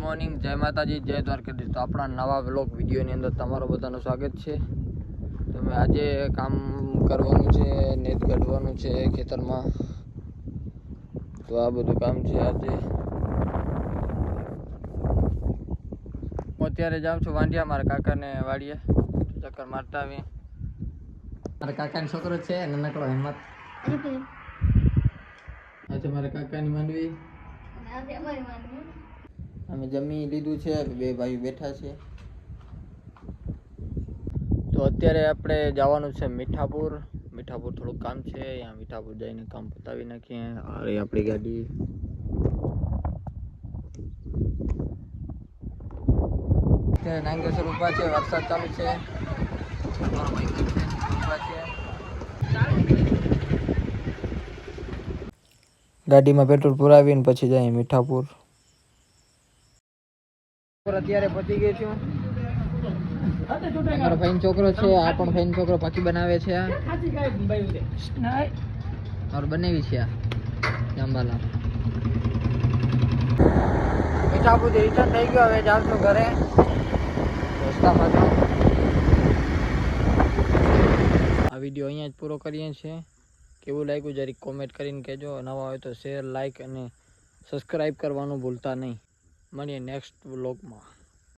Morning જય માતાજી જય દ્વારકાધીશ. તો આપણા નવા વ્લોગ વિડીયોની અંદર તમારું બધાનું સ્વાગત છે. તમે આજે કામ કરવાનું છે નેત કાઢવાનું છે ખેતરમાં. તો આ બધું કામ છે આજે. હું અત્યારે જાઉં છું વાંઢિયા મારા કાકાને વાડીએ. ચક્કર મારતા આવી મારા કાકાનો છોકરો છે નાનકડો હિંમત. આજે મારા કાકાની માંડવી. અમે જમી લીધું છે બે ભાઈ બેઠા છે. તો અત્યારે આપણે જવાનું છે મીઠાપુર. મીઠાપુર થોડુંક કામ છે અહીંયા મીઠાપુર જઈને કામ પતાવી નાખીએ. અરે આપણી ગાડી. અત્યારે નાંગેશ્વર ઊભા છે વરસાદ ચાલુ છે. ગાડીમાં પેટ્રોલ પુરાવીને પછી જાય મીઠાપુર. અત્યારે પતી ગઈ છું. મારો ફાઈન છોકરો છે આ પણ ફાઈન છોકરો પાકી બનાવે છે આ. મારો બનાવી છે આ. જાંબાલા. મીઠાપુર રિટર્ન થઈ ગયો હવે જાઉં છું ઘરે રસ્તામાં આ વીડિયો અહીંયા જ પૂરો કરીએ છીએ. કેવું લાગ્યું જરીક કોમેન્ટ કરીને કહેજો. નવા હોય તો શેર લાઈક અને સબસ્ક્રાઈબ કરવાનું ભૂલતા નહીં. મળીએ નેક્સ્ટ વ્લોગમાં